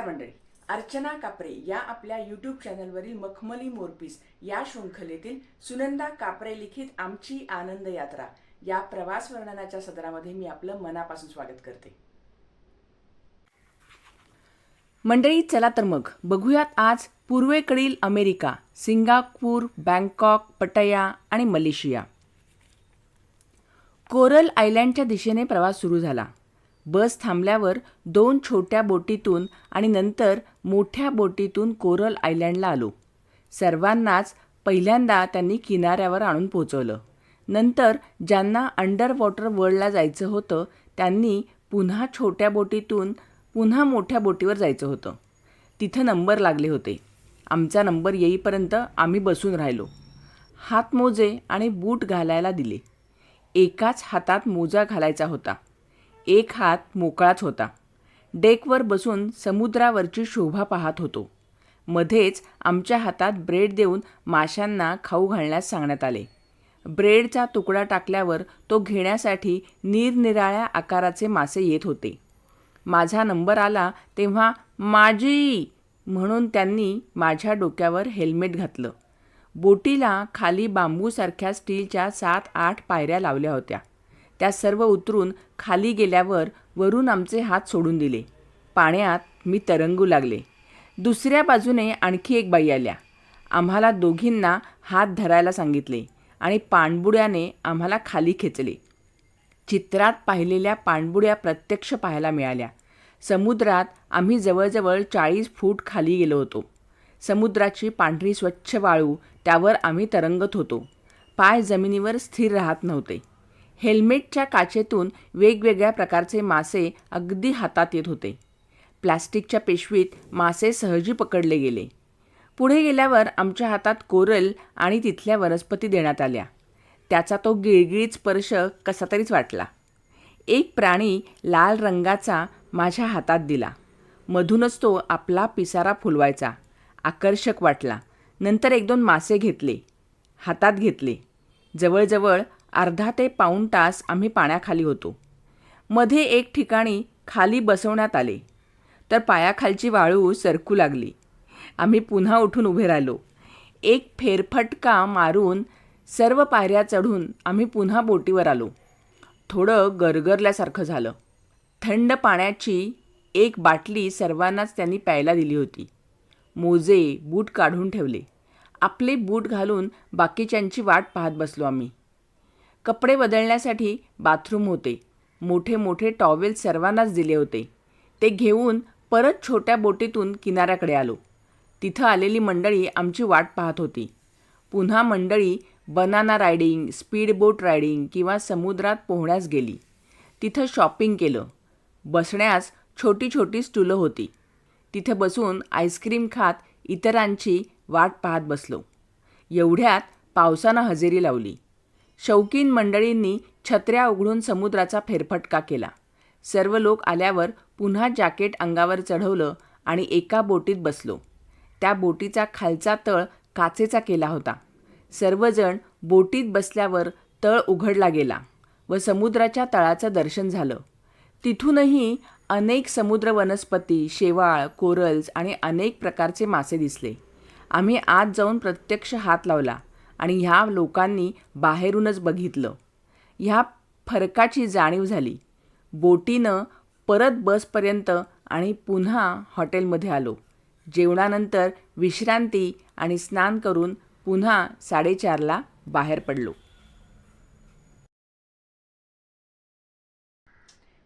नमस्कार मंडळी. अर्चना कापरे या आपल्या यूट्यूब चॅनलवरील मखमली मोरपीस या शृंखलेतील सुनंदा कापरे लिखित आमची आनंद यात्रा या प्रवास वर्णनाच्या सदरामध्ये मी आपलं मनापासून स्वागत करते. मंडळी चला तर मग बघूयात आज पूर्वेकडील अमेरिका सिंगापूर बँकॉक पटया आणि मलेशिया. कोरल आयलँडच्या दिशेने प्रवास सुरू झाला. बस थांबल्यावर दोन छोट्या बोटीतून आणि नंतर मोठ्या बोटीतून कोरल आयलँडला आलो. सर्वांनाच पहिल्यांदा त्यांनी किनाऱ्यावर आणून पोचवलं. नंतर ज्यांना अंडर वॉटर वर्ल्डला जायचं होतं त्यांनी पुन्हा छोट्या बोटीतून पुन्हा मोठ्या बोटीवर जायचं होतं. तिथं नंबर लागले होते. आमचा नंबर येईपर्यंत आम्ही बसून राहिलो. हातमोजे आणि बूट घालायला दिले. एकाच हातात मोजा घालायचा होता. एक हात मोकळाच होता. डेकवर बसून समुद्रावरची शोभा पाहत होतो. मध्येच आमच्या हातात ब्रेड देऊन माशांना खाऊ घालण्यास सांगण्यात आले. ब्रेडचा तुकडा टाकल्यावर तो घेण्यासाठी निरनिराळ्या आकाराचे मासे येत होते. माझा नंबर आला तेव्हा माझी म्हणून त्यांनी माझ्या डोक्यावर हेल्मेट घातलं. बोटीला खाली बांबूसारख्या स्टीलच्या सात आठ पायऱ्या लावल्या होत्या. त्या सर्व उतरून खाली गेल्यावर वरून आमचे हात सोडून दिले. पाण्यात मी तरंगू लागले. दुसऱ्या बाजूने आणखी एक बाई आल्या. आम्हाला दोघींना हात धरायला सांगितले आणि पाणबुड्याने आम्हाला खाली खेचले. चित्रात पाहिलेल्या पाणबुड्या प्रत्यक्ष पाहायला मिळाल्या. समुद्रात आम्ही जवळजवळ चाळीस फूट खाली गेलो होतो. समुद्राची पांढरी स्वच्छ वाळू त्यावर आम्ही तरंगत होतो. पाय जमिनीवर स्थिर राहत नव्हते. हेल्मेटच्या काचेतून वेगवेगळ्या प्रकारचे मासे अगदी हातात येत होते. प्लॅस्टिकच्या पिशवीत मासे सहजी पकडले गेले. पुढे गेल्यावर आमच्या हातात कोरल आणि तिथल्या वनस्पती देण्यात आल्या. त्याचा तो गिळगिळीत स्पर्श कसा तरीच वाटला. एक प्राणी लाल रंगाचा माझ्या हातात दिला. मधूनच तो आपला पिसारा फुलवायचा. आकर्षक वाटला. नंतर एक दोन मासे घेतले. हातात घेतले. जवळजवळ अर्धा ते पाऊण तास आम्ही पाण्याखाली होतो. मध्ये एक ठिकाणी खाली बसवण्यात आले. तर पायाखालची वाळू सरकू लागली. आम्ही पुन्हा उठून उभे राहिलो. एक फेरफटका मारून सर्व पायऱ्या चढून आम्ही पुन्हा बोटीवर आलो. थोडं गरगरल्यासारखं झालं. थंड पाण्याची एक बाटली सर्वांनाच त्यांनी प्यायला दिली होती. मोजे बूट काढून ठेवले. आपले बूट घालून बाकीच्यांची वाट पाहत बसलो आम्ही. कपडे बदलण्यासाठी बाथरूम होते. मोठे मोठे टॉवेल सर्वांनाच दिले होते. ते घेऊन परत छोट्या बोटीतून किनाऱ्याकडे आलो. तिथं आलेली मंडळी आमची वाट पाहत होती. पुन्हा मंडळी banana riding speed boat riding किंवा समुद्रात पोहण्यास गेली. तिथं शॉपिंग केलं. बसण्यास छोटी छोटी स्टुलं होती. तिथे बसून आईस्क्रीम खात इतरांची वाट पाहत बसलो. एवढ्यात पावसानं हजेरी लावली. शौकीन मंडळींनी छत्र्या उघडून समुद्राचा फेरफटका केला. सर्व लोक आल्यावर पुन्हा जॅकेट अंगावर चढवलं आणि एका बोटीत बसलो. त्या बोटीचा खालचा तळ काचेचा केला होता. सर्वजण बोटीत बसल्यावर तळ उघडला गेला व समुद्राच्या तळाचं दर्शन झालं. तिथूनही अनेक समुद्र वनस्पती शेवाळ कोरल्स आणि अनेक प्रकारचे मासे दिसले. आम्ही आत जाऊन प्रत्यक्ष हात लावला. आणि ह्या लोकांनी बाहेरूनच बघितलं. ह्या फरकाची जाणीव झाली. बोटीनं परत बसपर्यंत आणि पुन्हा हॉटेलमध्ये आलो. जेवणानंतर विश्रांती आणि स्नान करून पुन्हा साडेचारला बाहेर पडलो.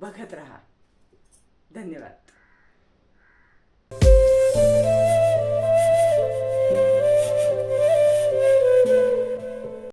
बघत राहा. धन्यवाद.